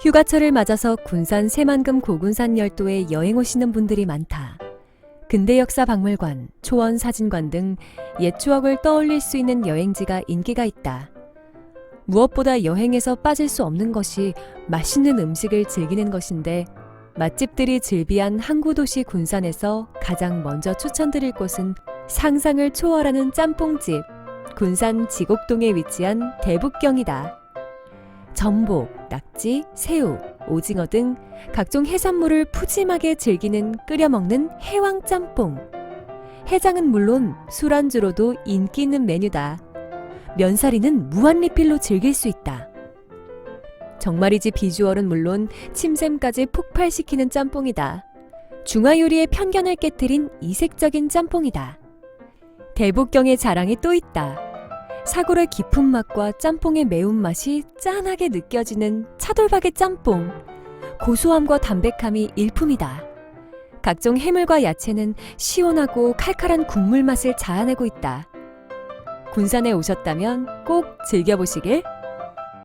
휴가철을 맞아서 군산 새만금 고군산 열도에 여행 오시는 분들이 많다. 근대 역사 박물관, 초원 사진관 등 옛 추억을 떠올릴 수 있는 여행지가 인기가 있다. 무엇보다 여행에서 빠질 수 없는 것이 맛있는 음식을 즐기는 것인데 맛집들이 즐비한 항구 도시 군산에서 가장 먼저 추천드릴 곳은 상상을 초월하는 짬뽕집 군산 지곡동에 위치한 대북경이다. 전복, 낙지, 새우, 오징어 등 각종 해산물을 푸짐하게 즐기는 끓여 먹는 해왕 짬뽕. 해장은 물론 술안주로도 인기 있는 메뉴다. 면사리는 무한 리필로 즐길 수 있다. 정말이지 비주얼은 물론 침샘까지 폭발시키는 짬뽕이다. 중화요리의 편견을 깨뜨린 이색적인 짬뽕이다. 대복경의 자랑이 또 있다. 사골의 깊은 맛과 짬뽕의 매운맛이 짠하게 느껴지는 차돌박이 짬뽕. 고소함과 담백함이 일품이다. 각종 해물과 야채는 시원하고 칼칼한 국물 맛을 자아내고 있다. 군산에 오셨다면 꼭 즐겨보시길